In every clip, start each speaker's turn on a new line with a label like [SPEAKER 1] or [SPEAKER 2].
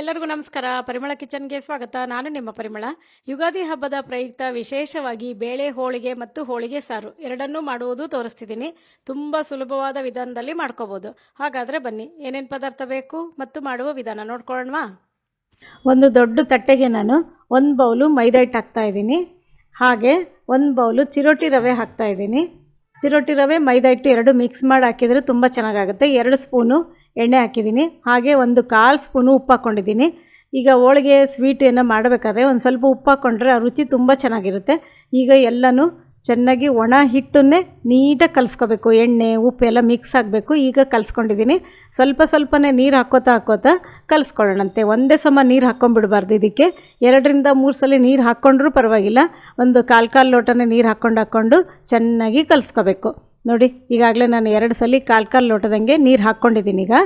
[SPEAKER 1] ಎಲ್ಲರಿಗೂ ನಮಸ್ಕಾರ. ಪರಿಮಳ ಕಿಚನ್ಗೆ ಸ್ವಾಗತ. ನಾನು ನಿಮ್ಮ ಪರಿಮಳ. ಯುಗಾದಿ ಹಬ್ಬದ ಪ್ರಯುಕ್ತ ವಿಶೇಷವಾಗಿ ಬೇಳೆ, ಹೋಳಿಗೆ ಮತ್ತು ಹೋಳಿಗೆ ಸಾರು ಎರಡನ್ನೂ ಮಾಡುವುದು ತೋರಿಸ್ತಿದ್ದೀನಿ. ತುಂಬ ಸುಲಭವಾದ ವಿಧಾನದಲ್ಲಿ ಮಾಡ್ಕೋಬೋದು. ಹಾಗಾದರೆ ಬನ್ನಿ, ಏನೇನು ಪದಾರ್ಥ ಬೇಕು ಮತ್ತು ಮಾಡುವ ವಿಧಾನ ನೋಡ್ಕೊಳ್ಳೋಣವಾ? ಒಂದು ದೊಡ್ಡ ತಟ್ಟೆಗೆ ನಾನು ಒಂದು ಬೌಲು ಮೈದಾ ಹಿಟ್ಟು ಹಾಕ್ತಾ ಇದ್ದೀನಿ. ಹಾಗೆ ಒಂದು ಬೌಲು ಚಿರೋಟಿ ರವೆ ಹಾಕ್ತಾ ಇದ್ದೀನಿ. ಚಿರೋಟಿ ರವೆ, ಮೈದಾ ಹಿಟ್ಟು ಎರಡು ಮಿಕ್ಸ್ ಮಾಡಿ ಹಾಕಿದರೆ ತುಂಬ ಚೆನ್ನಾಗಾಗುತ್ತೆ. ಎರಡು ಸ್ಪೂನು ಎಣ್ಣೆ ಹಾಕಿದ್ದೀನಿ. ಹಾಗೆ ಒಂದು ಕಾಲು ಸ್ಪೂನು ಉಪ್ಪು ಹಾಕ್ಕೊಂಡಿದ್ದೀನಿ. ಈಗ ಹೋಳಿಗೆ ಸ್ವೀಟ್ ಏನೋ ಮಾಡಬೇಕಾದ್ರೆ ಒಂದು ಸ್ವಲ್ಪ ಉಪ್ಪು ಹಾಕ್ಕೊಂಡ್ರೆ ಆ ರುಚಿ ತುಂಬ ಚೆನ್ನಾಗಿರುತ್ತೆ. ಈಗ ಎಲ್ಲನೂ ಚೆನ್ನಾಗಿ ಒಣ ಹಿಟ್ಟನ್ನೇ ನೀಟಾಗಿ ಕಲಿಸ್ಕೋಬೇಕು. ಎಣ್ಣೆ, ಉಪ್ಪು ಎಲ್ಲ ಮಿಕ್ಸ್ ಆಗಬೇಕು. ಈಗ ಕಲಿಸ್ಕೊಂಡಿದ್ದೀನಿ. ಸ್ವಲ್ಪ ಸ್ವಲ್ಪನೇ ನೀರು ಹಾಕೋತಾ ಹಾಕೋತಾ ಕಲಿಸ್ಕೊಳ್ಳೋಣಂತೆ. ಒಂದೇ ಸಮ ನೀರು ಹಾಕ್ಕೊಂಡ್ಬಿಡ್ಬಾರ್ದು ಇದಕ್ಕೆ. ಎರಡರಿಂದ ಮೂರು ಸಲ ನೀರು ಹಾಕ್ಕೊಂಡ್ರೂ ಪರವಾಗಿಲ್ಲ. ಒಂದು ಕಾಲು ಕಾಲು ಲೋಟನೇ ನೀರು ಹಾಕ್ಕೊಂಡು ಹಾಕ್ಕೊಂಡು ಚೆನ್ನಾಗಿ ಕಲಿಸ್ಕೋಬೇಕು. ನೋಡಿ, ಈಗಾಗಲೇ ನಾನು ಎರಡು ಸಲ ಕಾಲು ಕಾಲು ಲೋಟದಂಗೆ ನೀರು ಹಾಕ್ಕೊಂಡಿದ್ದೀನಿ ಈಗ.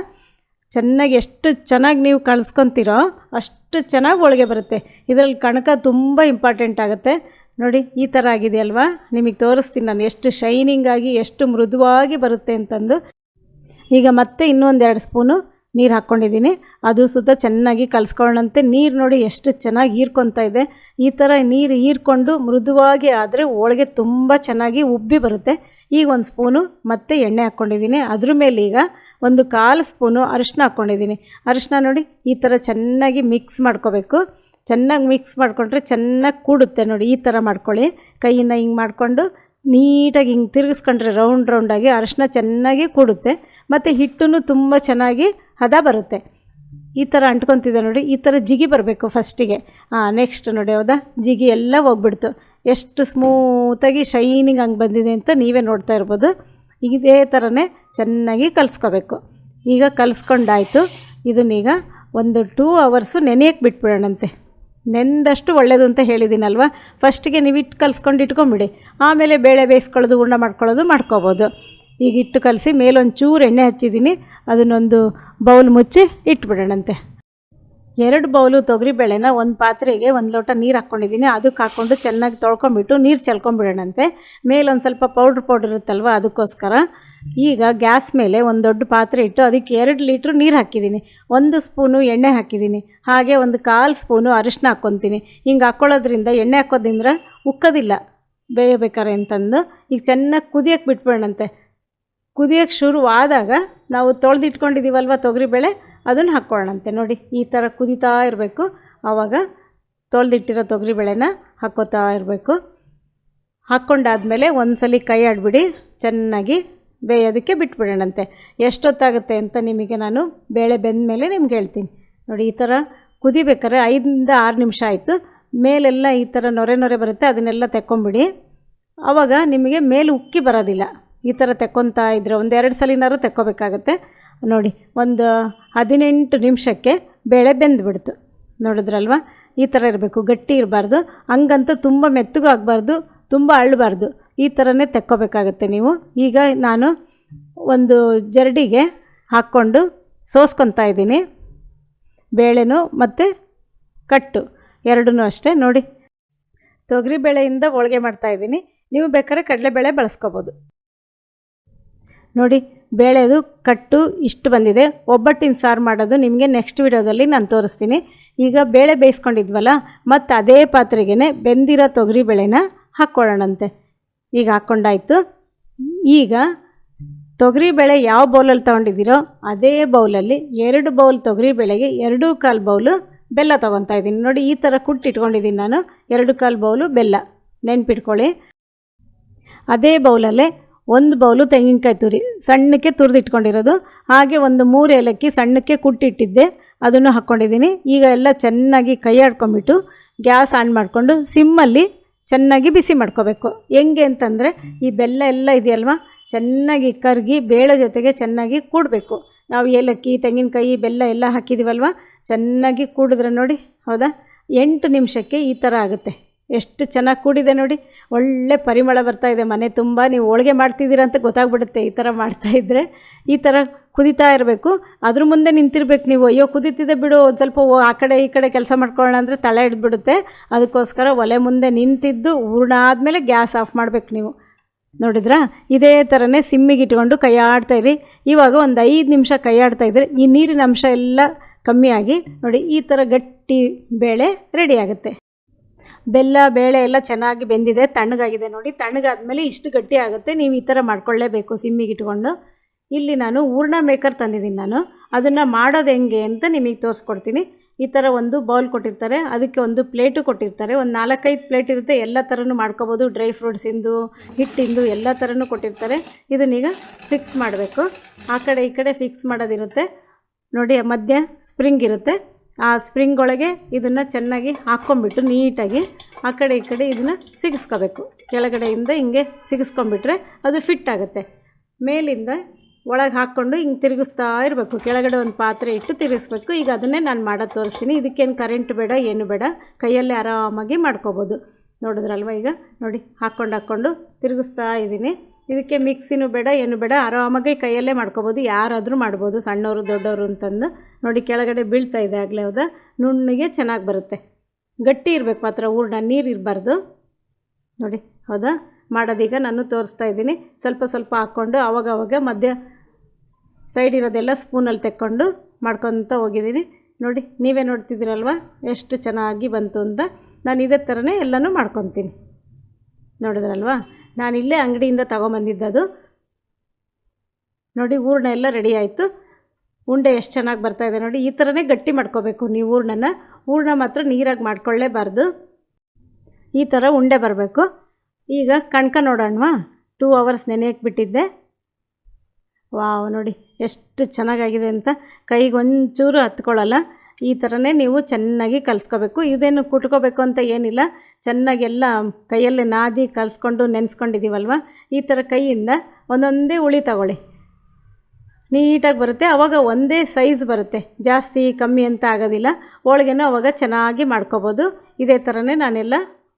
[SPEAKER 1] ಚೆನ್ನಾಗಿ ಎಷ್ಟು ಚೆನ್ನಾಗಿ ನೀವು ಕಳಿಸ್ಕೊತೀರೋ ಅಷ್ಟು ಚೆನ್ನಾಗಿ ಹೋಳಿಗೆ ಬರುತ್ತೆ. ಇದರಲ್ಲಿ ಕಣಕ ತುಂಬ ಇಂಪಾರ್ಟೆಂಟ್ ಆಗುತ್ತೆ. ನೋಡಿ, ಈ ಥರ ಆಗಿದೆಯಲ್ವಾ? ನಿಮಗೆ ತೋರಿಸ್ತೀನಿ ನಾನು ಎಷ್ಟು ಶೈನಿಂಗ್ ಆಗಿ, ಎಷ್ಟು ಮೃದುವಾಗಿ ಬರುತ್ತೆ ಅಂತಂದು. ಈಗ ಮತ್ತೆ ಇನ್ನೊಂದು ಎರಡು ಸ್ಪೂನು ನೀರು ಹಾಕ್ಕೊಂಡಿದ್ದೀನಿ. ಅದು ಸುತ್ತ ಚೆನ್ನಾಗಿ ಕಲಿಸ್ಕೊಳ್ಳೋಣಂತೆ. ನೀರು ನೋಡಿ ಎಷ್ಟು ಚೆನ್ನಾಗಿ ಹೀರ್ಕೊತಾ ಇದೆ. ಈ ಥರ ನೀರು ಹೀರ್ಕೊಂಡು ಮೃದುವಾಗಿ ಆದರೆ ಹೋಳಿಗೆ ತುಂಬ ಚೆನ್ನಾಗಿ ಉಬ್ಬಿ ಬರುತ್ತೆ. ಈಗ ಒಂದು ಸ್ಪೂನು ಮತ್ತೆ ಎಣ್ಣೆ ಹಾಕ್ಕೊಂಡಿದ್ದೀನಿ ಅದ್ರ ಮೇಲೆ ಈಗ ಒಂದು ಕಾಲು ಸ್ಪೂನು ಅರಿಶಿನ ಹಾಕ್ಕೊಂಡಿದ್ದೀನಿ ಅರಿಶಿನ ನೋಡಿ, ಈ ಥರ ಚೆನ್ನಾಗಿ ಮಿಕ್ಸ್ ಮಾಡ್ಕೋಬೇಕು. ಚೆನ್ನಾಗಿ ಮಿಕ್ಸ್ ಮಾಡಿಕೊಂಡ್ರೆ ಚೆನ್ನಾಗಿ ಕೂಡುತ್ತೆ ನೋಡಿ, ಈ ಥರ ಮಾಡ್ಕೊಳ್ಳಿ. ಕೈಯಿಂದ ಹಿಂಗೆ ಮಾಡಿಕೊಂಡು ನೀಟಾಗಿ ಹಿಂಗೆ ತಿರುಗಿಸ್ಕೊಂಡ್ರೆ ರೌಂಡ್ ರೌಂಡಾಗಿ ಅರಿಶಿನ ಚೆನ್ನಾಗಿ ಕೂಡುತ್ತೆ. ಮತ್ತು ಹಿಟ್ಟು ತುಂಬ ಚೆನ್ನಾಗಿ ಹದ ಬರುತ್ತೆ. ಈ ಥರ ಅಂಟ್ಕೊತಿದೆ ನೋಡಿ, ಈ ಥರ ಜಿಗಿ ಬರಬೇಕು ಫಸ್ಟಿಗೆ ಹಾಂ ನೆಕ್ಸ್ಟ್ ನೋಡಿ, ಹೌದಾ? ಜಿಗಿ ಎಲ್ಲ ಹೋಗ್ಬಿಡ್ತು. ಎಷ್ಟು ಸ್ಮೂತಾಗಿ ಶೈನಿಂಗ್ ಹಂಗೆ ಬಂದಿದೆ ಅಂತ ನೀವೇ ನೋಡ್ತಾ ಇರ್ಬೋದು. ಇದೇ ಥರನೇ ಚೆನ್ನಾಗಿ ಕಲಿಸ್ಕೋಬೇಕು. ಈಗ ಕಲಿಸ್ಕೊಂಡಾಯಿತು. ಇದನ್ನೀಗ ಒಂದು ಟೂ ಅವರ್ಸು ನೆನೆಯಕ್ಕೆ ಬಿಟ್ಬಿಡೋಣಂತೆ. ನೆಂದಷ್ಟು ಒಳ್ಳೆಯದು ಅಂತ ಹೇಳಿದ್ದೀನಲ್ವ ಫಸ್ಟಿಗೆ ನೀವು ಇಟ್ಟು ಕಲಿಸ್ಕೊಂಡು ಇಟ್ಕೊಂಬಿಡಿ. ಆಮೇಲೆ ಬೇಳೆ ಬೇಯಿಸ್ಕೊಳ್ಳೋದು, ಉಂಡ ಮಾಡ್ಕೊಳ್ಳೋದು ಮಾಡ್ಕೋಬೋದು. ಈಗ ಇಟ್ಟು ಕಲಸಿ ಮೇಲೊಂದು ಚೂರು ಎಣ್ಣೆ ಹಚ್ಚಿದ್ದೀನಿ. ಅದನ್ನೊಂದು ಬೌಲ್ ಮುಚ್ಚಿ ಇಟ್ಬಿಡೋಣಂತೆ. ಎರಡು ಬೌಲು ತೊಗರಿಬೇಳೆನ ಒಂದು ಪಾತ್ರೆಗೆ ಒಂದು ಲೋಟ ನೀರು ಹಾಕ್ಕೊಂಡಿದ್ದೀನಿ ಅದಕ್ಕೆ ಹಾಕ್ಕೊಂಡು ಚೆನ್ನಾಗಿ ತೊಳ್ಕೊಂಬಿಟ್ಟು ನೀರು ಚೆಲ್ಕೊಂಬಿಡೋಣಂತೆ ಮೇಲೊಂದು ಸ್ವಲ್ಪ ಪೌಡ್ರ್ ಪೌಡ್ರ್ ಇರುತ್ತಲ್ವ ಅದಕ್ಕೋಸ್ಕರ. ಈಗ ಗ್ಯಾಸ್ ಮೇಲೆ ಒಂದು ದೊಡ್ಡ ಪಾತ್ರೆ ಇಟ್ಟು ಅದಕ್ಕೆ ಎರಡು ಲೀಟ್ರ್ ನೀರು ಹಾಕಿದ್ದೀನಿ ಒಂದು ಸ್ಪೂನು ಎಣ್ಣೆ ಹಾಕಿದ್ದೀನಿ ಹಾಗೆ ಒಂದು ಕಾಲು ಸ್ಪೂನು ಅರಿಶಿನ ಹಾಕ್ಕೊತೀನಿ. ಹಿಂಗೆ ಹಾಕ್ಕೊಳ್ಳೋದ್ರಿಂದ ಎಣ್ಣೆ ಹಾಕೋದ್ರಿಂದ ಉಕ್ಕೋದಿಲ್ಲ ಬೇಯಬೇಕಾರೆ ಅಂತಂದು. ಈಗ ಚೆನ್ನಾಗಿ ಕುದಿಯೋಕ್ಕೆ ಬಿಟ್ಬಿಡೋಣಂತೆ. ಕುದಿಯೋಕ್ಕೆ ಶುರುವಾದಾಗ ನಾವು ತೊಳೆದಿಟ್ಕೊಂಡಿದ್ದೀವಲ್ವ ತೊಗರಿಬೇಳೆ ಅದನ್ನು ಹಾಕ್ಕೊಳ್ಳೋಣಂತೆ. ನೋಡಿ, ಈ ಥರ ಕುದೀತಾ ಇರಬೇಕು. ಆವಾಗ ತೊಳೆದಿಟ್ಟಿರೋ ತೊಗರಿಬೇಳೆನ ಹಾಕ್ಕೋತಾ ಇರಬೇಕು. ಹಾಕ್ಕೊಂಡಾದಮೇಲೆ ಒಂದು ಸಲ ಕೈ ಆಡಿಬಿಡಿ, ಚೆನ್ನಾಗಿ ಬೇಯೋದಕ್ಕೆ ಬಿಟ್ಬಿಡೋಣಂತೆ. ಎಷ್ಟೊತ್ತಾಗುತ್ತೆ ಅಂತ ನಿಮಗೆ ನಾನು ಬೇಳೆ ಬೆಂದ ಮೇಲೆ ನಿಮ್ಗೆ ಹೇಳ್ತೀನಿ. ನೋಡಿ, ಈ ಥರ ಕುದಿಬೇಕಾದ್ರೆ ಐದರಿಂದ ಆರು ನಿಮಿಷ ಆಯಿತು. ಮೇಲೆಲ್ಲ ಈ ಥರ ನೊರೆ ನೊರೆ ಬರುತ್ತೆ, ಅದನ್ನೆಲ್ಲ ತೆಕ್ಕೊಂಬಿಡಿ. ಆವಾಗ ನಿಮಗೆ ಮೇಲೆ ಉಕ್ಕಿ ಬರೋದಿಲ್ಲ. ಈ ಥರ ತೆಕ್ಕೊತಾ ಇದ್ದರೆ ಒಂದೆರಡು ಸಲಿನಾರು ತೆಕ್ಕೋಬೇಕಾಗತ್ತೆ. ನೋಡಿ, ಒಂದು ಹದಿನೆಂಟು ನಿಮಿಷಕ್ಕೆ ಬೇಳೆ ಬೆಂದುಬಿಡ್ತು. ನೋಡಿದ್ರಲ್ವ? ಈ ಥರ ಇರಬೇಕು. ಗಟ್ಟಿ ಇರಬಾರ್ದು. ಹಂಗಂತ ತುಂಬ ಮೆತ್ತಗೂ ಆಗಬಾರ್ದು, ತುಂಬ ಅಳ್ಳಬಾರ್ದು ಈ ಥರನೇ ತೆಕ್ಕೋಬೇಕಾಗತ್ತೆ ನೀವು. ಈಗ ನಾನು ಒಂದು ಜರಡಿಗೆ ಹಾಕ್ಕೊಂಡು ಸೋಸ್ಕೊತಾ ಇದ್ದೀನಿ. ಬೇಳೆನೂ ಮತ್ತು ಕಟ್ಟು. ಎರಡೂ ಅಷ್ಟೇ. ನೋಡಿ ತೊಗರಿಬೇಳೆಯಿಂದ ಹೋಳಿಗೆ ಮಾಡ್ತಾಯಿದ್ದೀನಿ ನೀವು ಬೇಕಾದ್ರೆ ಕಡಲೆಬೇಳೆ ಬಳಸ್ಕೋಬೋದು. ನೋಡಿ, ಬೇಳೆದು ಕಟ್ಟು ಇಷ್ಟು ಬಂದಿದೆ. ಒಬ್ಬಟ್ಟಿನ ಸಾರು ಮಾಡೋದು ನಿಮಗೆ ನೆಕ್ಸ್ಟ್ ವಿಡಿಯೋದಲ್ಲಿ ನಾನು ತೋರಿಸ್ತೀನಿ. ಈಗ ಬೇಳೆ ಬೇಯಿಸ್ಕೊಂಡಿದ್ವಲ್ಲ, ಮತ್ತು ಅದೇ ಪಾತ್ರೆಗೆ ಬೆಂದಿರೋ ತೊಗರಿ ಬೇಳೆನ ಹಾಕ್ಕೊಳ್ಳೋಣಂತೆ. ಈಗ ಹಾಕ್ಕೊಂಡಾಯಿತು. ಈಗ ತೊಗರಿ ಬೇಳೆ ಯಾವ ಬೌಲಲ್ಲಿ ತೊಗೊಂಡಿದ್ದೀರೋ ಅದೇ ಬೌಲಲ್ಲಿ ಎರಡು ಬೌಲ್ ತೊಗರಿ ಬೇಳೆಗೆ ಎರಡೂ ಕಾಲು ಬೌಲು ಬೆಲ್ಲ ತೊಗೊತಾ ಇದ್ದೀನಿ. ನೋಡಿ, ಈ ಥರ ಕುಟ್ಟಿಟ್ಕೊಂಡಿದ್ದೀನಿ ನಾನು. ಎರಡು ಕಾಲು ಬೌಲು ಬೆಲ್ಲ. ನೆನ್ಪಿಟ್ಕೊಳ್ಳಿ. ಅದೇ ಬೌಲಲ್ಲೇ ಒಂದು ಬೌಲು ತೆಂಗಿನಕಾಯಿ ತುರಿ. ಸಣ್ಣಕ್ಕೆ ತುರಿದಿಟ್ಕೊಂಡಿರೋದು. ಹಾಗೆ ಒಂದು ಮೂರು ಏಲಕ್ಕಿ ಸಣ್ಣಕ್ಕೆ ಕುಟ್ಟಿಟ್ಟಿದ್ದೆ. ಅದನ್ನು ಹಾಕ್ಕೊಂಡಿದ್ದೀನಿ. ಈಗ ಎಲ್ಲ ಚೆನ್ನಾಗಿ ಕೈ ಆಡ್ಕೊಂಬಿಟ್ಟು ಗ್ಯಾಸ್ ಆನ್ ಮಾಡಿಕೊಂಡು ಸಿಮ್ಮಲ್ಲಿ ಚೆನ್ನಾಗಿ ಬಿಸಿ ಮಾಡ್ಕೋಬೇಕು. ಹೆಂಗೆ ಅಂತಂದರೆ ಈ ಬೆಲ್ಲ ಎಲ್ಲ ಇದೆಯಲ್ವ? ಚೆನ್ನಾಗಿ ಕರಗಿ ಬೇಳೆ ಜೊತೆಗೆ ಚೆನ್ನಾಗಿ ಕೂಡಬೇಕು. ನಾವು ಏಲಕ್ಕಿ, ತೆಂಗಿನಕಾಯಿ, ಬೆಲ್ಲ ಎಲ್ಲ ಹಾಕಿದ್ದೀವಲ್ವ ಚೆನ್ನಾಗಿ ಕೂಡಿದ್ರೆ ನೋಡಿ. ಹೌದಾ? ಎಂಟು ನಿಮಿಷಕ್ಕೆ ಈ ಥರ ಆಗುತ್ತೆ. ಎಷ್ಟು ಚೆನ್ನಾಗಿ ಕೂಡಿದೆ ನೋಡಿ. ಒಳ್ಳೆ ಪರಿಮಳ ಬರ್ತಾ ಇದೆ ಮನೆ ತುಂಬ. ನೀವು ಹೋಳಿಗೆ ಮಾಡ್ತಿದ್ದೀರ ಅಂತ ಗೊತ್ತಾಗ್ಬಿಡುತ್ತೆ ಈ ಥರ ಮಾಡ್ತಾಯಿದ್ರೆ ಈ ಥರ ಕುದಿತಾ ಇರಬೇಕು. ಅದ್ರ ಮುಂದೆ ನಿಂತಿರ್ಬೇಕು ನೀವು. ಅಯ್ಯೋ, ಕುದೀತಿದೆ ಬಿಡು. ಒಂದು ಸ್ವಲ್ಪ ಆ ಕಡೆ ಈ ಕಡೆ ಕೆಲಸ ಮಾಡ್ಕೊಳ್ಳೋಣ ಅಂದರೆ ತಲೆ ಹಿಡ್ಬಿಡುತ್ತೆ ಅದಕ್ಕೋಸ್ಕರ ಒಲೆ ಮುಂದೆ ನಿಂತಿದ್ದು ಹೂರ್ಣ ಆದಮೇಲೆ ಗ್ಯಾಸ್ ಆಫ್ ಮಾಡಬೇಕು ನೀವು. ನೋಡಿದ್ರಾ? ಇದೇ ಥರನೇ ಸಿಮ್ಮಿಗೆ ಇಟ್ಕೊಂಡು ಕೈ ಇರಿ. ಇವಾಗ ಒಂದು ಐದು ನಿಮಿಷ ಕೈ ಆಡ್ತಾಯಿದ್ರೆ ಈ ನೀರಿನ ಅಂಶ ಎಲ್ಲ ಕಮ್ಮಿಯಾಗಿ ನೋಡಿ ಈ ಥರ ಗಟ್ಟಿ ಬೇಳೆ ರೆಡಿ ಆಗುತ್ತೆ. ಬೆಲ್ಲ, ಬೇಳೆ ಎಲ್ಲ ಚೆನ್ನಾಗಿ ಬೆಂದಿದೆ, ತಣ್ಣಗಾಗಿದೆ ನೋಡಿ. ತಣ್ಣಗಾದ್ಮೇಲೆ ಇಷ್ಟು ಗಟ್ಟಿ ಆಗುತ್ತೆ. ನೀವು ಈ ಥರ ಮಾಡ್ಕೊಳ್ಳೇಬೇಕು ಸಿಮ್ಮಿಗೆ ಇಟ್ಕೊಂಡು. ಇಲ್ಲಿ ನಾನು ಹೂರ್ಣ ಮೇಕರ್ ತಂದಿದ್ದೀನಿ ನಾನು. ಅದನ್ನು ಮಾಡೋದು ಹೆಂಗೆ ಅಂತ ನಿಮಗೆ ತೋರಿಸ್ಕೊಡ್ತೀನಿ. ಈ ಥರ ಒಂದು ಬೌಲ್ ಕೊಟ್ಟಿರ್ತಾರೆ. ಅದಕ್ಕೆ ಒಂದು ಪ್ಲೇಟು ಕೊಟ್ಟಿರ್ತಾರೆ. ಒಂದು ನಾಲ್ಕೈದು ಪ್ಲೇಟ್ ಇರುತ್ತೆ. ಎಲ್ಲ ಥರನೂ ಮಾಡ್ಕೋಬೋದು. ಡ್ರೈ ಫ್ರೂಟ್ಸಿಂದು, ಹಿಟ್ಟಿಂದು ಎಲ್ಲ ಥರನೂ ಕೊಟ್ಟಿರ್ತಾರೆ. ಇದನ್ನೀಗ ಫಿಕ್ಸ್ ಮಾಡಬೇಕು. ಆ ಕಡೆ ಈ ಕಡೆ ಫಿಕ್ಸ್ ಮಾಡೋದಿರುತ್ತೆ. ನೋಡಿ ಮಧ್ಯ ಸ್ಪ್ರಿಂಗ್ ಇರುತ್ತೆ. ಆ ಸ್ಪ್ರಿಂಗ್ ಒಳಗೆ ಇದನ್ನು ಚೆನ್ನಾಗಿ ಹಾಕ್ಕೊಂಬಿಟ್ಟು ನೀಟಾಗಿ ಆ ಕಡೆ ಈ ಕಡೆ ಇದನ್ನು ಸಿಗಿಸ್ಕೋಬೇಕು. ಕೆಳಗಡೆಯಿಂದ ಹಿಂಗೆ ಸಿಗಿಸ್ಕೊಂಬಿಟ್ರೆ ಅದು ಫಿಟ್ ಆಗುತ್ತೆ. ಮೇಲಿಂದ ಒಳಗೆ ಹಾಕ್ಕೊಂಡು ಹಿಂಗೆ ತಿರುಗಿಸ್ತಾ ಇರಬೇಕು. ಕೆಳಗಡೆ ಒಂದು ಪಾತ್ರೆ ಇಟ್ಟು ತಿರುಗಿಸ್ಬೇಕು. ಈಗ ಅದನ್ನೇ ನಾನು ಮಾಡೋದು ತೋರಿಸ್ತೀನಿ. ಇದಕ್ಕೇನು ಕರೆಂಟ್ ಬೇಡ, ಏನು ಬೇಡ. ಕೈಯಲ್ಲೇ ಆರಾಮಾಗಿ ಮಾಡ್ಕೋಬೋದು. ನೋಡಿದ್ರಲ್ವ ಈಗ? ನೋಡಿ, ಹಾಕ್ಕೊಂಡು ಹಾಕ್ಕೊಂಡು ತಿರುಗಿಸ್ತಾ ಇದ್ದೀನಿ. ಇದಕ್ಕೆ ಮಿಕ್ಸಿನೂ ಬೇಡ, ಏನು ಬೇಡ. ಆರಾಮಾಗಿ ಕೈಯಲ್ಲೇ ಮಾಡ್ಕೋಬೋದು. ಯಾರಾದರೂ ಮಾಡ್ಬೋದು. ಸಣ್ಣವರು, ದೊಡ್ಡವರು ಅಂತಂದು ನೋಡಿ ಕೆಳಗಡೆ ಬೀಳ್ತಾ ಇದೆ ಆಗಲೇ ಹೌದಾ? ನುಣ್ಣಗೆ ಚೆನ್ನಾಗಿ ಬರುತ್ತೆ. ಗಟ್ಟಿ ಇರಬೇಕು ಮಾತ್ರ, ಹೂರ್ಣ, ನೀರು ಇರಬಾರ್ದು. ನೋಡಿ, ಹೌದಾ? ಮಾಡೋದೀಗ ನಾನು ತೋರಿಸ್ತಾ ಇದ್ದೀನಿ. ಸ್ವಲ್ಪ ಸ್ವಲ್ಪ ಹಾಕ್ಕೊಂಡು ಆವಾಗವಾಗ ಮಧ್ಯ ಸೈಡ್ ಇರೋದೆಲ್ಲ ಸ್ಪೂನಲ್ಲಿ ತೆಕ್ಕೊಂಡು ಮಾಡ್ಕೊತ ಹೋಗಿದ್ದೀನಿ. ನೋಡಿ, ನೀವೇ ನೋಡ್ತಿದ್ದೀರಲ್ವ? ಎಷ್ಟು ಚೆನ್ನಾಗಿ ಬಂತು ಅಂತ. ನಾನು ಇದೇ ಥರನೇ ಎಲ್ಲನೂ ಮಾಡ್ಕೊತೀನಿ. ನೋಡಿದ್ರಲ್ವಾ? ನಾನು ಇಲ್ಲೇ ಅಂಗಡಿಯಿಂದ ತೊಗೊಂಬಂದಿದ್ದದು. ನೋಡಿ ಹೂರ್ಣ ಎಲ್ಲ ರೆಡಿ ಆಯಿತು. ಉಂಡೆ ಎಷ್ಟು ಚೆನ್ನಾಗಿ ಬರ್ತಾಯಿದೆ ನೋಡಿ, ಈ ಥರನೇ ಗಟ್ಟಿ ಮಾಡ್ಕೋಬೇಕು ನೀವು ಹೂರ್ಣನ ಹೂರ್ಣ ಮಾತ್ರ ನೀರಾಗಿ ಮಾಡ್ಕೊಳ್ಳೇಬಾರ್ದು. ಈ ಥರ ಉಂಡೆ ಬರಬೇಕು. ಈಗ ಕಣ್ಕ ನೋಡೋಣವಾ? ಟೂ ಅವರ್ಸ್ ನೆನೆಯಕ್ಕೆ ಬಿಟ್ಟಿದ್ದೆ. ವಾವ್, ನೋಡಿ, ಎಷ್ಟು ಚೆನ್ನಾಗಾಗಿದೆ ಅಂತ. ಕೈಗೆ ಒಂಚೂರು ಹತ್ಕೊಳ್ಳಲ್ಲ. ಈ ಥರನೇ ನೀವು ಚೆನ್ನಾಗಿ ಕಲಿಸ್ಕೋಬೇಕು. ಇದೇನು ಕುಟ್ಕೋಬೇಕು ಅಂತ ಏನಿಲ್ಲ. ಚೆನ್ನಾಗೆಲ್ಲ ಕೈಯಲ್ಲಿ ನಾದಿ ಕಲಿಸ್ಕೊಂಡು ನೆನೆಸ್ಕೊಂಡಿದ್ದೀವಲ್ವ ಈ ಥರ ಕೈಯಿಂದ ಒಂದೊಂದೇ ಉಳಿ ತಗೊಳ್ಳಿ. ನೀಟಾಗಿ ಬರುತ್ತೆ. ಆವಾಗ ಒಂದೇ ಸೈಜ್ ಬರುತ್ತೆ. ಜಾಸ್ತಿ ಕಮ್ಮಿ ಅಂತ ಆಗೋದಿಲ್ಲ. ಹೋಳಿಗೆನೂ ಅವಾಗ ಚೆನ್ನಾಗಿ ಮಾಡ್ಕೋಬೋದು. ಇದೇ ಥರನೇ ನಾನೆಲ್ಲ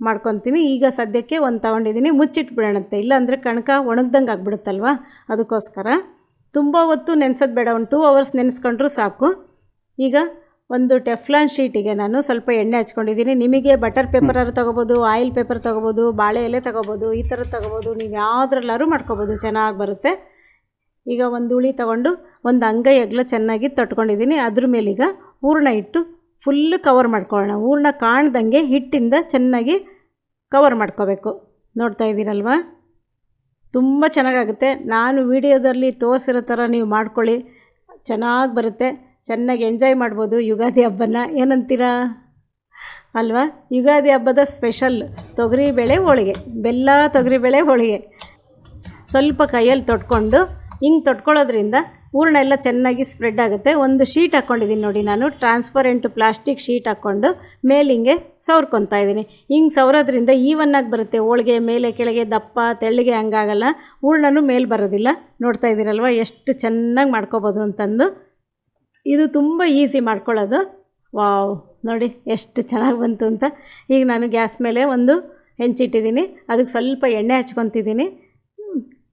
[SPEAKER 1] ಮಾಡ್ಕೊತೀನಿ. ಈಗ ಸದ್ಯಕ್ಕೆ ಒಂದು ತೊಗೊಂಡಿದ್ದೀನಿ. ಮುಚ್ಚಿಟ್ಬಿಡೋಣಂತೆ. ಇಲ್ಲಾಂದರೆ ಕಣಕ ಒಣಗ್ದಂಗೆ ಆಗ್ಬಿಡುತ್ತಲ್ವ? ಅದಕ್ಕೋಸ್ಕರ. ತುಂಬ ಹೊತ್ತು ನೆನೆಸೋದು ಬೇಡ. ಒಂದು ಟೂ ಅವರ್ಸ್ ನೆನೆಸ್ಕೊಂಡ್ರೂ ಸಾಕು. ಈಗ ಒಂದು ಟೆಫ್ಲಾನ್ ಶೀಟಿಗೆ ನಾನು ಸ್ವಲ್ಪ ಎಣ್ಣೆ ಹಚ್ಕೊಂಡಿದ್ದೀನಿ. ನಿಮಗೆ ಬಟರ್ ಪೇಪರಾದ್ರು ತೊಗೋಬೋದು ಆಯಿಲ್ ಪೇಪರ್ ತೊಗೋಬೋದು, ಬಾಳೆ ಎಲೆ ತೊಗೋಬೋದು, ಈ ಥರ ತೊಗೋಬೋದು. ನೀವು ಯಾವುದ್ರಲ್ಲಾದ್ರೂ ಮಾಡ್ಕೋಬೋದು, ಚೆನ್ನಾಗಿ ಬರುತ್ತೆ. ಈಗ ಒಂದು ಉಳಿ ತೊಗೊಂಡು ಒಂದು ಅಂಗೈ ಅಗಲ ಚೆನ್ನಾಗಿ ತೊಟ್ಕೊಂಡಿದ್ದೀನಿ. ಅದ್ರ ಮೇಲೀಗ ಹೂರ್ಣ ಇಟ್ಟು ಫುಲ್ಲು ಕವರ್ ಮಾಡ್ಕೊಳ್ಳೋಣ. ಹೂರ್ಣ ಕಾಣ್ದಂಗೆ ಹಿಟ್ಟಿಂದ ಚೆನ್ನಾಗಿ ಕವರ್ ಮಾಡ್ಕೋಬೇಕು. ನೋಡ್ತಾ ಇದ್ದೀರಲ್ವಾ? ತುಂಬ ಚೆನ್ನಾಗಾಗುತ್ತೆ. ನಾನು ವಿಡಿಯೋದಲ್ಲಿ ತೋರಿಸಿರೋ ಥರ ನೀವು ಮಾಡ್ಕೊಳ್ಳಿ. ಚೆನ್ನಾಗಿ ಬರುತ್ತೆ. ಚೆನ್ನಾಗಿ ಎಂಜಾಯ್ ಮಾಡ್ಬೋದು ಯುಗಾದಿ ಹಬ್ಬನ. ಏನಂತೀರಾ? ಅಲ್ವಾ? ಯುಗಾದಿ ಹಬ್ಬದ ಸ್ಪೆಷಲ್ ತೊಗರಿಬೇಳೆ ಹೋಳಿಗೆ. ಬೆಲ್ಲ ತೊಗರಿಬೇಳೆ ಹೋಳಿಗೆ. ಸ್ವಲ್ಪ ಕೈಯಲ್ಲಿ ತೊಟ್ಕೊಂಡು, ಹಿಂಗೆ ತೊಟ್ಕೊಳ್ಳೋದ್ರಿಂದ ಹೂರ್ಣ ಎಲ್ಲ ಚೆನ್ನಾಗಿ ಸ್ಪ್ರೆಡ್ ಆಗುತ್ತೆ. ಒಂದು ಶೀಟ್ ಹಾಕ್ಕೊಂಡಿದ್ದೀನಿ ನೋಡಿ ನಾನು. ಟ್ರಾನ್ಸ್ಪರೆಂಟ್ ಪ್ಲಾಸ್ಟಿಕ್ ಶೀಟ್ ಹಾಕ್ಕೊಂಡು ಮೇಲಿಂಗೆ ಸವರ್ಕೊತಾ ಇದ್ದೀನಿ. ಹಿಂಗೆ ಸವರೋದ್ರಿಂದ ಈವನ್ನಾಗಿ ಬರುತ್ತೆ. ಹೋಳಿಗೆ ಮೇಲೆ ಕೆಳಗೆ ದಪ್ಪ, ತೆಳ್ಳಗೆ ಹಂಗಾಗಲ್ಲ. ಹೂರ್ಣನೂ ಮೇಲೆ ಬರೋದಿಲ್ಲ. ನೋಡ್ತಾ ಇದ್ದೀರಲ್ವ? ಎಷ್ಟು ಚೆನ್ನಾಗಿ ಮಾಡ್ಕೋಬೋದು ಅಂತಂದು. ಇದು ತುಂಬ ಈಸಿ ಮಾಡ್ಕೊಳ್ಳೋದು. ವಾವ್ ನೋಡಿ ಎಷ್ಟು ಚೆನ್ನಾಗಿ ಬಂತು ಅಂತ. ಈಗ ನಾನು ಗ್ಯಾಸ್ ಮೇಲೆ ಒಂದು ಹೆಂಚಿಟ್ಟಿದ್ದೀನಿ. ಅದಕ್ಕೆ ಸ್ವಲ್ಪ ಎಣ್ಣೆ ಹಚ್ಕೊತಿದ್ದೀನಿ.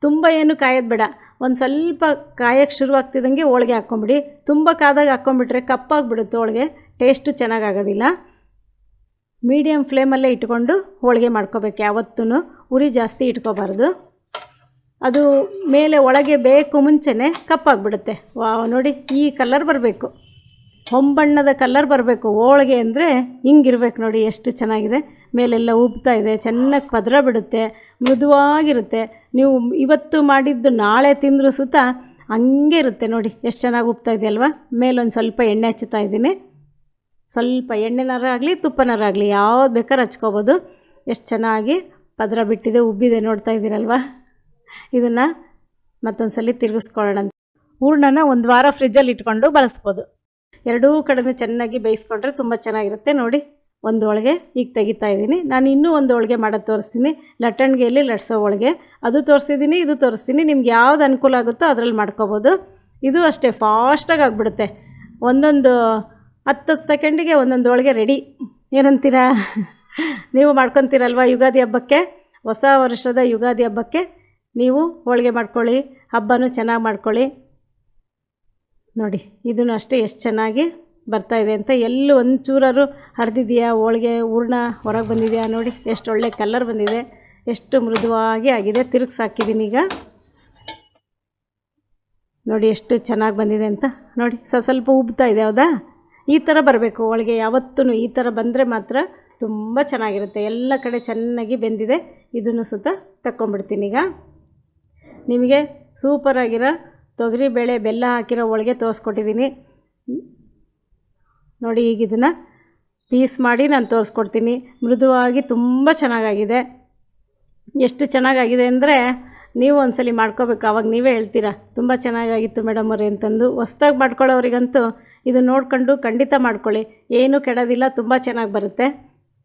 [SPEAKER 1] ತುಂಬ ಏನು ಕಾಯೋದು ಬೇಡ. ಒಂದು ಸ್ವಲ್ಪ ಕಾಯಕ್ಕೆ ಶುರುವಾಗ್ತಿದ್ದಂಗೆ ಹೋಳಿಗೆ ಹಾಕ್ಕೊಂಬಿಡಿ. ತುಂಬ ಕಾದಾಗ ಹಾಕ್ಕೊಂಬಿಟ್ರೆ ಕಪ್ಪಾಗಿಬಿಡುತ್ತೆ ಹೋಳಿಗೆ. ಟೇಸ್ಟು ಚೆನ್ನಾಗಾಗೋದಿಲ್ಲ. ಮೀಡಿಯಮ್ ಫ್ಲೇಮಲ್ಲೇ ಇಟ್ಕೊಂಡು ಹೋಳಿಗೆ ಮಾಡ್ಕೋಬೇಕು ಯಾವತ್ತೂ ಉರಿ ಜಾಸ್ತಿ ಇಟ್ಕೋಬಾರ್ದು. ಅದು ಮೇಲೆ ಒಳಗೆ ಬೇಕು ಮುಂಚೆನೇ ಕಪ್ಪಾಗಿಬಿಡುತ್ತೆ. ವಾವ್, ನೋಡಿ, ಈ ಕಲರ್ ಬರಬೇಕು. ಹೊಂಬಣ್ಣದ ಕಲರ್ ಬರಬೇಕು. ಹೋಳಿಗೆ ಅಂದರೆ ಹಿಂಗಿರ್ಬೇಕು ನೋಡಿ, ಎಷ್ಟು ಚೆನ್ನಾಗಿದೆ. ಮೇಲೆಲ್ಲ ಉಬ್ತಾ ಇದೆ, ಚೆನ್ನಾಗಿ ಪದರ ಬಿಡುತ್ತೆ ಮೃದುವಾಗಿರುತ್ತೆ. ನೀವು ಇವತ್ತು ಮಾಡಿದ್ದು ನಾಳೆ ತಿಂದರೂ ಸುತ್ತ ಹಂಗೆ ಇರುತ್ತೆ ನೋಡಿ, ಎಷ್ಟು ಚೆನ್ನಾಗಿ ಉಬ್ತಾ ಅಲ್ವಾ? ಮೇಲೊಂದು ಸ್ವಲ್ಪ ಎಣ್ಣೆ ಹಚ್ಚುತ್ತಾ ಇದ್ದೀನಿ. ಸ್ವಲ್ಪ ಎಣ್ಣೆನಾರಾಗಲಿ, ತುಪ್ಪನಾರಾಗಲಿ, ಯಾವ್ದು ಬೇಕಾದ್ರೆ ಹಚ್ಕೋಬೋದು. ಎಷ್ಟು ಚೆನ್ನಾಗಿ ಪದರ ಬಿಟ್ಟಿದೆ ಉಬ್ಬಿದೆ ನೋಡ್ತಾ ಇದ್ದೀರಲ್ವ? ಇದನ್ನು ಮತ್ತೊಂದು ಸಲ ತಿರುಗಿಸ್ಕೊಳ್ಳೋಣ ಹೂರ್ಣನ ಒಂದು ವಾರ ಫ್ರಿಜ್ಜಲ್ಲಿ ಇಟ್ಕೊಂಡು ಬಳಸ್ಬೋದು. ಎರಡೂ ಕಡೆನೂ ಚೆನ್ನಾಗಿ ಬೇಯಿಸ್ಕೊಂಡ್ರೆ ತುಂಬ ಚೆನ್ನಾಗಿರುತ್ತೆ. ನೋಡಿ, ಒಂದು ಹೋಳಿಗೆ ಈಗ ತೆಗಿತಾ ಇದ್ದೀನಿ. ನಾನು ಇನ್ನೂ ಒಂದು ಹೋಳಿಗೆ ಮಾಡೋದು ತೋರಿಸ್ತೀನಿ. ಲಟ್ಟಣಿಗೆಯಲ್ಲಿ ಲಟ್ಸೋ ಹೋಳಿಗೆ. ಅದು ತೋರಿಸಿದ್ದೀನಿ, ಇದು ತೋರಿಸ್ತೀನಿ. ನಿಮ್ಗೆ ಯಾವ್ದು ಅನುಕೂಲ ಆಗುತ್ತೋ ಅದರಲ್ಲಿ ಮಾಡ್ಕೋಬೋದು. ಇದು ಅಷ್ಟೇ ಫಾಸ್ಟಾಗಿ ಆಗಿಬಿಡುತ್ತೆ. ಒಂದೊಂದು ಹತ್ತತ್ತು ಸೆಕೆಂಡಿಗೆ ಒಂದೊಂದು ಹೋಳಿಗೆ ರೆಡಿ ಏನಂತೀರಾ? ನೀವು ಮಾಡ್ಕೊತೀರಲ್ವ ಯುಗಾದಿ ಹಬ್ಬಕ್ಕೆ? ಹೊಸ ವರ್ಷದ ಯುಗಾದಿ ಹಬ್ಬಕ್ಕೆ? ನೀವು ಹೋಳಿಗೆ ಮಾಡ್ಕೊಳ್ಳಿ, ಹಬ್ಬನೂ ಚೆನ್ನಾಗಿ ಮಾಡ್ಕೊಳ್ಳಿ. ನೋಡಿ, ಇದನ್ನು ಅಷ್ಟೇ ಎಷ್ಟು ಚೆನ್ನಾಗಿ ಬರ್ತಾಯಿದೆ ಅಂತ ಎಲ್ಲೂ ಒಂದು ಚೂರಾರು ಹರಿದಿದೆಯಾ, ಹೋಳಿಗೆ ಹೂರ್ಣ ಹೊರಗೆ ಬಂದಿದೆಯಾ ನೋಡಿ, ಎಷ್ಟು ಒಳ್ಳೆ ಕಲರ್ ಬಂದಿದೆ, ಎಷ್ಟು ಮೃದುವಾಗಿ ಆಗಿದೆ, ತಿರುಗ್ಸಿ ಹಾಕಿದ್ದೀನಿ ಈಗ. ನೋಡಿ, ಎಷ್ಟು ಚೆನ್ನಾಗಿ ಬಂದಿದೆ ಅಂತ. ನೋಡಿ, ಸ, ಸ್ವಲ್ಪ ಉಬ್ತಾ ಇದೆ, ಹೌದಾ? ಈ ಥರ ಬರಬೇಕು ಹೋಳಿಗೆ ಯಾವತ್ತೂ ಈ ಥರ ಬಂದರೆ ಮಾತ್ರ ತುಂಬ ಚೆನ್ನಾಗಿರುತ್ತೆ. ಎಲ್ಲ ಕಡೆ ಚೆನ್ನಾಗಿ ಬೆಂದಿದೆ, ಇದನ್ನು ಸುತ್ತ ತಕ್ಕೊಂಬಿಡ್ತೀನಿ ಈಗ. ನಿಮಗೆ ಸೂಪರಾಗಿರೋ ತೊಗರಿಬೇಳೆ ಬೆಲ್ಲ ಹಾಕಿರೋ ಹೋಳಿಗೆ ತೋರಿಸ್ಕೊಟ್ಟಿದ್ದೀನಿ. ನೋಡಿ ಈಗ ಇದನ್ನು ಪೀಸ್ ಮಾಡಿ ನಾನು ತೋರಿಸ್ಕೊಡ್ತೀನಿ. ಮೃದುವಾಗಿ ತುಂಬ ಚೆನ್ನಾಗಾಗಿದೆ. ಎಷ್ಟು ಚೆನ್ನಾಗಾಗಿದೆ ಅಂದರೆ ನೀವು ಒಂದ್ಸಲಿ ಮಾಡ್ಕೋಬೇಕು. ಆವಾಗ ನೀವೇ ಹೇಳ್ತೀರಾ, ತುಂಬ ಚೆನ್ನಾಗಾಗಿತ್ತು ಮೇಡಮ್ ಅವರೇ ಅಂತಂದು. ಹೊಸ್ದಾಗಿ ಮಾಡ್ಕೊಳ್ಳೋರಿಗಂತೂ ಇದು ನೋಡ್ಕೊಂಡು ಖಂಡಿತ ಮಾಡ್ಕೊಳ್ಳಿ. ಏನೂ ಕೆಡೋದಿಲ್ಲ, ತುಂಬ ಚೆನ್ನಾಗಿ ಬರುತ್ತೆ.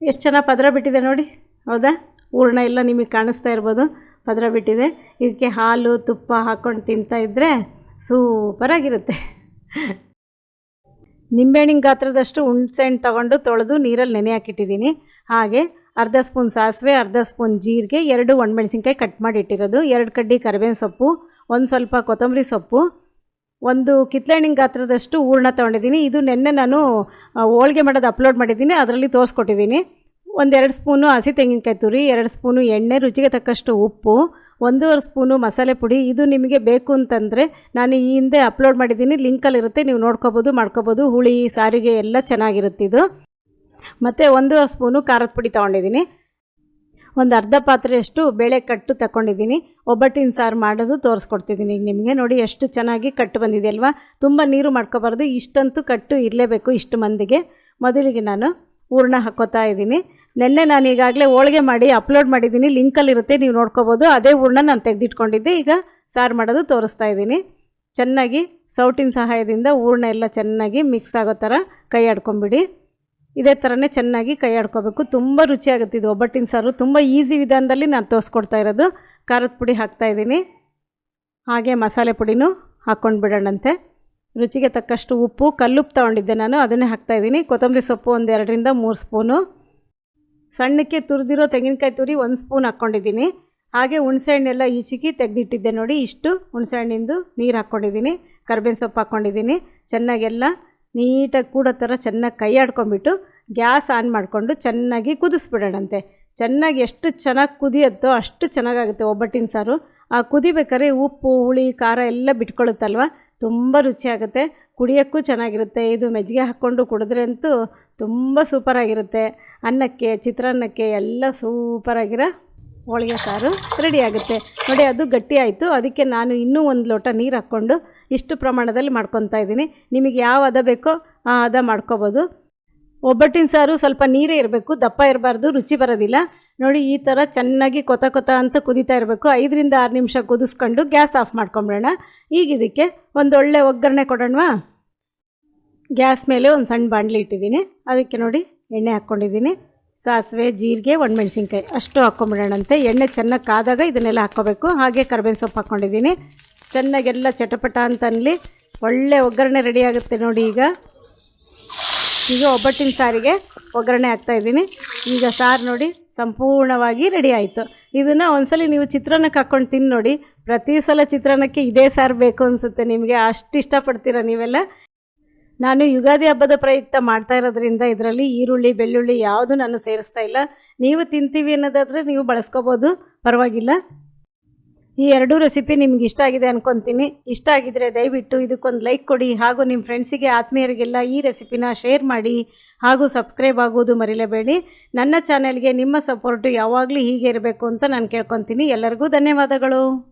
[SPEAKER 1] ಎಷ್ಟು ಚೆನ್ನಾಗಿ ಪದರ ಬಿಟ್ಟಿದೆ ನೋಡಿ. ಹೌದಾ? ಹೂರ್ಣ ಎಲ್ಲ ನಿಮಗೆ ಕಾಣಿಸ್ತಾ ಇರ್ಬೋದು. ಪದರ ಬಿಟ್ಟಿದೆ. ಇದಕ್ಕೆ ಹಾಲು, ತುಪ್ಪ ಹಾಕ್ಕೊಂಡು ತಿಂತಾ ಇದ್ದರೆ ಸೂಪರಾಗಿರುತ್ತೆ ನಿಂಬೆಹಣ್ಣಿನ ಗಾತ್ರದಷ್ಟು ಹುಣ್ಸೆಹಣ್ಣು ತೊಗೊಂಡು ತೊಳೆದು ನೀರಲ್ಲಿ ನೆನೆ ಹಾಕಿಟ್ಟಿದ್ದೀನಿ. ಹಾಗೆ ಅರ್ಧ ಸ್ಪೂನ್ ಸಾಸಿವೆ, ಅರ್ಧ ಸ್ಪೂನ್ ಜೀರಿಗೆ, ಎರಡು ಒಣಮೆಣಸಿನ್ಕಾಯಿ ಕಟ್ ಮಾಡಿ ಇಟ್ಟಿರೋದು. ಎರಡು ಕಡ್ಡಿ ಕರಿಬೇವಿನ ಸೊಪ್ಪು, ಒಂದು ಸ್ವಲ್ಪ ಕೊತ್ತಂಬರಿ ಸೊಪ್ಪು, ಒಂದು ಕಿತ್ಳೆಹಣ್ಣಿನ ಗಾತ್ರದಷ್ಟು ಹೂರ್ಣ ತೊಗೊಂಡಿದ್ದೀನಿ. ಇದು ನೆನ್ನೆ ನಾನು ಹೋಳ್ಗೆ ಮಾಡೋದು ಅಪ್ಲೋಡ್ ಮಾಡಿದ್ದೀನಿ. ಅದರಲ್ಲಿ ತೋರಿಸ್ಕೊಟ್ಟಿದ್ದೀನಿ. ಒಂದೆರಡು ಸ್ಪೂನು ಹಸಿ ತೆಂಗಿನಕಾಯಿ ತುರಿ, ಎರಡು ಸ್ಪೂನು ಎಣ್ಣೆ, ರುಚಿಗೆ ತಕ್ಕಷ್ಟು ಉಪ್ಪು, ಒಂದೂವರೆ ಸ್ಪೂನು ಮಸಾಲೆ ಪುಡಿ. ಇದು ನಿಮಗೆ ಬೇಕು ಅಂತಂದರೆ ನಾನು ಈ ಹಿಂದೆ ಅಪ್ಲೋಡ್ ಮಾಡಿದ್ದೀನಿ, ಲಿಂಕಲ್ಲಿರುತ್ತೆ, ನೀವು ನೋಡ್ಕೋಬೋದು, ಮಾಡ್ಕೋಬೋದು. ಹುಳಿ, ಸಾರಿಗೆ ಎಲ್ಲ ಚೆನ್ನಾಗಿರುತ್ತೆ ಇದು. ಮತ್ತು ಒಂದೂವರೆ ಸ್ಪೂನು ಖಾರದ ಪುಡಿ ತೊಗೊಂಡಿದ್ದೀನಿ. ಒಂದು ಅರ್ಧ ಪಾತ್ರೆಯಷ್ಟು ಬೇಳೆ ಕಟ್ಟು ತಗೊಂಡಿದ್ದೀನಿ. ಒಬ್ಬಟ್ಟಿನ ಸಾರು ಮಾಡೋದು ತೋರಿಸ್ಕೊಡ್ತಿದ್ದೀನಿ ಈಗ ನಿಮಗೆ. ನೋಡಿ ಎಷ್ಟು ಚೆನ್ನಾಗಿ ಕಟ್ಟು ಬಂದಿದೆ ಅಲ್ವಾ? ತುಂಬ ನೀರು ಮಾಡ್ಕೋಬಾರ್ದು, ಇಷ್ಟಂತೂ ಕಟ್ಟು ಇರಲೇಬೇಕು ಇಷ್ಟು ಮಂದಿಗೆ. ಮೊದಲಿಗೆ ನಾನು ಹೂರ್ಣ ಹಾಕೋತಾ ಇದ್ದೀನಿ. ನಿನ್ನೆ ನಾನು ಈಗಾಗಲೇ ಹೋಳಿಗೆ ಮಾಡಿ ಅಪ್ಲೋಡ್ ಮಾಡಿದ್ದೀನಿ ಲಿಂಕಲ್ಲಿರುತ್ತೆ ನೀವು ನೋಡ್ಕೋಬೋದು. ಅದೇ ಹೂರ್ಣ ನಾನು ತೆಗೆದಿಟ್ಕೊಂಡಿದ್ದೆ. ಈಗ ಸಾರು ಮಾಡೋದು ತೋರಿಸ್ತಾ ಇದ್ದೀನಿ. ಚೆನ್ನಾಗಿ ಸೌಟಿನ ಸಹಾಯದಿಂದ ಹೂರ್ಣ ಎಲ್ಲ ಚೆನ್ನಾಗಿ ಮಿಕ್ಸ್ ಆಗೋ ಥರ ಕೈ ಆಡ್ಕೊಂಬಿಡಿ. ಇದೇ ಥರನೇ ಚೆನ್ನಾಗಿ ಕೈ ಆಡ್ಕೋಬೇಕು. ತುಂಬ ರುಚಿಯಾಗುತ್ತೆ ಇದು. ಒಬ್ಬಟ್ಟಿನ ಸಾರು ತುಂಬ ಈಸಿ ವಿಧಾನದಲ್ಲಿ ನಾನು ತೋರಿಸ್ಕೊಡ್ತಾ ಇರೋದು. ಖಾರದ ಪುಡಿ ಹಾಕ್ತಾಯಿದ್ದೀನಿ ಹಾಗೆ ಮಸಾಲೆ ಪುಡಿನೂ ಹಾಕ್ಕೊಂಡು ಬಿಡೋಣಂತೆ ರುಚಿಗೆ ತಕ್ಕಷ್ಟು ಉಪ್ಪು ಕಲ್ಲುಪ್ಪು ತೊಗೊಂಡಿದ್ದೆ ನಾನು. ಅದನ್ನೇ ಹಾಕ್ತಾಯಿದ್ದೀನಿ ಕೊತ್ತಂಬರಿ ಸೊಪ್ಪು ಒಂದು ಎರಡರಿಂದ ಮೂರು ಸ್ಪೂನು ಸಣ್ಣಕ್ಕೆ ತುರಿದಿರೋ ತೆಂಗಿನಕಾಯಿ ತುರಿ ಒಂದು ಸ್ಪೂನ್ ಹಾಕ್ಕೊಂಡಿದ್ದೀನಿ ಹಾಗೆ ಹುಣಸೆಹಣ್ಣೆಲ್ಲ ಈಚಿಗೆ ತೆಗೆದಿಟ್ಟಿದ್ದೆ ನೋಡಿ, ಇಷ್ಟು ಹುಣಸೆಹಣ್ಣಿಂದು ನೀರು ಹಾಕ್ಕೊಂಡಿದ್ದೀನಿ ಕರ್ಬೇವಿನ ಸೊಪ್ಪು ಹಾಕ್ಕೊಂಡಿದ್ದೀನಿ ಚೆನ್ನಾಗೆಲ್ಲ ನೀಟಾಗಿ ಕೂಡೋ ಥರ ಚೆನ್ನಾಗಿ ಕೈ ಆಡ್ಕೊಂಬಿಟ್ಟು ಗ್ಯಾಸ್ ಆನ್ ಮಾಡಿಕೊಂಡು ಚೆನ್ನಾಗಿ ಕುದಿಸ್ಬಿಡೋಣಂತೆ. ಚೆನ್ನಾಗಿ ಎಷ್ಟು ಚೆನ್ನಾಗಿ ಕುದಿಯುತ್ತೋ ಅಷ್ಟು ಚೆನ್ನಾಗಾಗುತ್ತೆ ಒಬ್ಬಟ್ಟಿನ ಸಾರು. ಆ ಕುದಿಬೇಕಾದ್ರೆ ಉಪ್ಪು, ಹುಳಿ, ಖಾರ ಎಲ್ಲ ಬಿಟ್ಕೊಳ್ಳುತ್ತಲ್ವ ತುಂಬ ರುಚಿಯಾಗುತ್ತೆ. ಕುಡಿಯೋಕ್ಕೂ ಚೆನ್ನಾಗಿರುತ್ತೆ, ಇದು ಮೆಜ್ಜಿಗೆ ಹಾಕ್ಕೊಂಡು ಕುಡಿದ್ರೆ ಅಂತೂ ತುಂಬ ಸೂಪರಾಗಿರುತ್ತೆ. ಅನ್ನಕ್ಕೆ, ಚಿತ್ರಾನ್ನಕ್ಕೆ ಎಲ್ಲ ಸೂಪರಾಗಿರೋ ಹೋಳಿಗೆ ಸಾರು ರೆಡಿ ಆಗುತ್ತೆ ನೋಡಿ, ಅದು ಗಟ್ಟಿ ಆಯಿತು. ಅದಕ್ಕೆ ನಾನು ಇನ್ನೂ ಒಂದು ಲೋಟ ನೀರು ಹಾಕ್ಕೊಂಡು ಇಷ್ಟು ಪ್ರಮಾಣದಲ್ಲಿ ಮಾಡ್ಕೊತಾ ಇದ್ದೀನಿ. ನಿಮಗೆ ಯಾವ ಹದ ಬೇಕೋ ಆ ಹದ ಮಾಡ್ಕೋಬೋದು. ಒಬ್ಬಟ್ಟಿನ ಸಾರು ಸ್ವಲ್ಪ ನೀರೇ ಇರಬೇಕು, ದಪ್ಪ ಇರಬಾರ್ದು, ರುಚಿ ಬರೋದಿಲ್ಲ. ನೋಡಿ, ಈ ಥರ ಚೆನ್ನಾಗಿ ಕೊತ ಕೊತ ಅಂತ ಕುದೀತಾ ಇರಬೇಕು. ಐದರಿಂದ ಆರು ನಿಮಿಷ ಕುದಿಸ್ಕೊಂಡು ಗ್ಯಾಸ್ ಆಫ್ ಮಾಡ್ಕೊಂಬಿಡೋಣ. ಈಗ ಇದಕ್ಕೆ ಒಂದು ಒಳ್ಳೆ ಒಗ್ಗರಣೆ ಕೊಡೋಣವಾ? ಗ್ಯಾಸ್ ಮೇಲೆ ಒಂದು ಸಣ್ಣ ಬಾಣಲಿ ಇಟ್ಟಿದ್ದೀನಿ. ಅದಕ್ಕೆ ನೋಡಿ ಎಣ್ಣೆ ಹಾಕ್ಕೊಂಡಿದ್ದೀನಿ. ಸಾಸಿವೆ, ಜೀರಿಗೆ, ಒಣಮೆಣ್ಸಿನ್ಕಾಯಿ ಅಷ್ಟು ಹಾಕ್ಕೊಂಬಿಡೋಣಂತೆ. ಎಣ್ಣೆ ಚೆನ್ನಾಗಿ ಕಾದಾಗ ಇದನ್ನೆಲ್ಲ ಹಾಕ್ಕೋಬೇಕು. ಹಾಗೆ ಕರ್ಬೇವಿನ ಸೊಪ್ಪು ಹಾಕ್ಕೊಂಡಿದ್ದೀನಿ. ಚೆನ್ನಾಗೆಲ್ಲ ಚಟಪಟ ಅಂತ ಅನ್ಲಿ ಒಳ್ಳೆ ಒಗ್ಗರಣೆ ರೆಡಿ ಆಗುತ್ತೆ ನೋಡಿ ಈಗ. ಈಗ ಒಬ್ಬಟ್ಟಿನ ಸಾರಿಗೆ ಒಗ್ಗರಣೆ ಹಾಕ್ತಾಯಿದ್ದೀನಿ ಈಗ ಸಾರು ನೋಡಿ ಸಂಪೂರ್ಣವಾಗಿ ರೆಡಿ ಆಯಿತು. ಇದನ್ನು ಒಂದ್ಸಲ ನೀವು ಚಿತ್ರಾನ್ನಕ್ಕೆ ಹಾಕ್ಕೊಂಡು ತಿಂದು ನೋಡಿ. ಪ್ರತಿ ಸಲ ಚಿತ್ರಾನ್ನಕ್ಕೆ ಇದೇ ಸಾರು ಬೇಕು ಅನಿಸುತ್ತೆ ನಿಮಗೆ. ಅಷ್ಟು ಇಷ್ಟಪಡ್ತೀರ ನೀವೆಲ್ಲ? ನಾನು ಯುಗಾದಿ ಹಬ್ಬದ ಪ್ರಯುಕ್ತ ಮಾಡ್ತಾ ಇರೋದ್ರಿಂದ ಇದರಲ್ಲಿ ಈರುಳ್ಳಿ, ಬೆಳ್ಳುಳ್ಳಿ ಯಾವುದು ನಾನು ಸೇರಿಸ್ತಾ ಇಲ್ಲ. ನೀವು ತಿಂತೀವಿ ಅನ್ನೋದಾದರೆ ನೀವು ಬಳಸ್ಕೋಬೋದು. ಪರವಾಗಿಲ್ಲ. ಈ ಎರಡೂ ರೆಸಿಪಿ ನಿಮ್ಗೆ ಇಷ್ಟ ಆಗಿದೆ ಅನ್ಕೊತೀನಿ. ಇಷ್ಟ ಆಗಿದ್ರೆ ದಯವಿಟ್ಟು ಇದಕ್ಕೊಂದು ಲೈಕ್ ಕೊಡಿ. ಹಾಗೂ ನಿಮ್ಮ ಫ್ರೆಂಡ್ಸಿಗೆ ಆತ್ಮೀಯರಿಗೆಲ್ಲ ಈ ರೆಸಿಪಿನ ಶೇರ್ ಮಾಡಿ. ಹಾಗೂ ಸಬ್ಸ್ಕ್ರೈಬ್ ಆಗೋದು ಮರಿಲೇಬೇಡಿ. ನನ್ನ ಚಾನೆಲ್ಗೆ ನಿಮ್ಮ ಸಪೋರ್ಟು ಯಾವಾಗಲೂ ಹೀಗೆ ಇರಬೇಕು ಅಂತ ನಾನು ಕೇಳ್ಕೊತೀನಿ. ಎಲ್ಲರಿಗೂ ಧನ್ಯವಾದಗಳು.